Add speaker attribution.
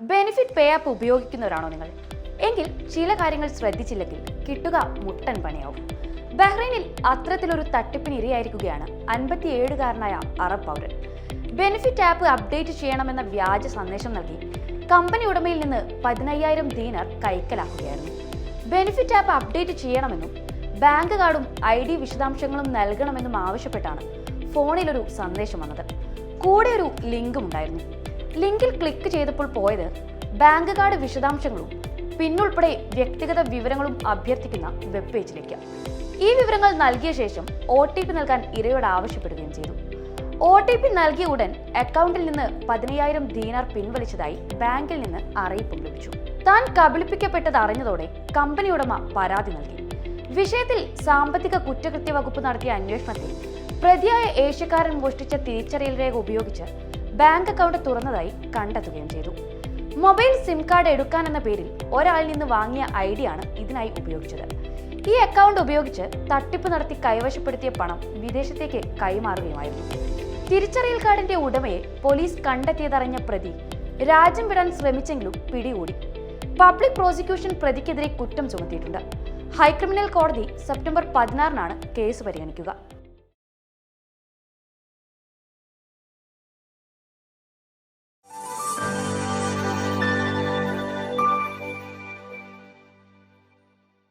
Speaker 1: Benefit പേ app ഉപയോഗിക്കുന്നവരാണോ നിങ്ങൾ? എങ്കിൽ ചില കാര്യങ്ങൾ ശ്രദ്ധിച്ചില്ലെങ്കിൽ കിട്ടുക മുട്ടൻ പണിയാവും. ബഹ്റൈനിൽ അത്തരത്തിലൊരു തട്ടിപ്പിന് ഇരയായിരിക്കുകയാണ് അൻപത്തിയേഴുകാരനായ അറബ് പൗരൻ. ബെനിഫിറ്റ് ആപ്പ് അപ്ഡേറ്റ് ചെയ്യണമെന്ന വ്യാജ സന്ദേശം നൽകി കമ്പനി ഉടമയിൽ നിന്ന് പതിനയ്യായിരം ദീനർ കൈക്കലാക്കുകയായിരുന്നു. ബെനിഫിറ്റ് ആപ്പ് അപ്ഡേറ്റ് ചെയ്യണമെന്നും ബാങ്ക് കാർഡും ഐ ഡി വിശദാംശങ്ങളും നൽകണമെന്നും ആവശ്യപ്പെട്ടാണ് ഫോണിലൊരു സന്ദേശം വന്നത്. കൂടെ ഒരു ലിങ്കും ഉണ്ടായിരുന്നു. ലിങ്കിൽ ക്ലിക്ക് ചെയ്തപ്പോൾ പോയത് ബാങ്ക് കാർഡ് വിശദാംശങ്ങളും പിന്നുൾപ്പെടെ വ്യക്തിഗത വിവരങ്ങളും അഭ്യർത്ഥിക്കുന്ന വെബ് പേജിലേക്ക് ഈ വിവരങ്ങൾ നൽകിയ ശേഷം ഒ ടി പി നൽകാൻ ഇരയോട് ആവശ്യപ്പെടുകയും ചെയ്തു. ഒ ടി പി നൽകിയ ഉടൻ അക്കൗണ്ടിൽ നിന്ന് പതിനയ്യായിരം ദീനാർ പിൻവലിച്ചതായി ബാങ്കിൽ നിന്ന് അറിയിപ്പ് ലഭിച്ചു. താൻ കബളിപ്പിക്കപ്പെട്ടത് അറിഞ്ഞതോടെ കമ്പനി ഉടമ പരാതി നൽകി. വിഷയത്തിൽ സാമ്പത്തിക കുറ്റകൃത്യ വകുപ്പ് നടത്തിയ അന്വേഷണത്തിൽ പ്രതിയായ ഏഷ്യക്കാരൻ മോഷ്ടിച്ച തിരിച്ചറിയൽ രേഖ ഉപയോഗിച്ച് ബാങ്ക് അക്കൗണ്ട് തുറന്നതായി കണ്ടെത്തുകയും ചെയ്തു. മൊബൈൽ സിം കാർഡ് എടുക്കാൻ എന്ന പേരിൽ ഒരാളിൽ നിന്ന് വാങ്ങിയ ഐ ആണ് ഇതിനായി ഉപയോഗിച്ചത്. ഈ അക്കൗണ്ട് ഉപയോഗിച്ച് തട്ടിപ്പ് നടത്തി കൈവശപ്പെടുത്തിയ പണം വിദേശത്തേക്ക് കൈമാറുകയുമായിരുന്നു. തിരിച്ചറിയൽ കാർഡിന്റെ ഉടമയെ പോലീസ് കണ്ടെത്തിയതറിഞ്ഞ പ്രതി രാജ്യം വിടാൻ ശ്രമിച്ചെങ്കിലും പിടികൂടി. പബ്ലിക് പ്രോസിക്യൂഷൻ പ്രതിക്കെതിരെ കുറ്റം ചുമത്തിയിട്ടുണ്ട്. ഹൈക്രിമിനൽ കോടതി സെപ്റ്റംബർ പതിനാറിനാണ് കേസ് പരിഗണിക്കുക.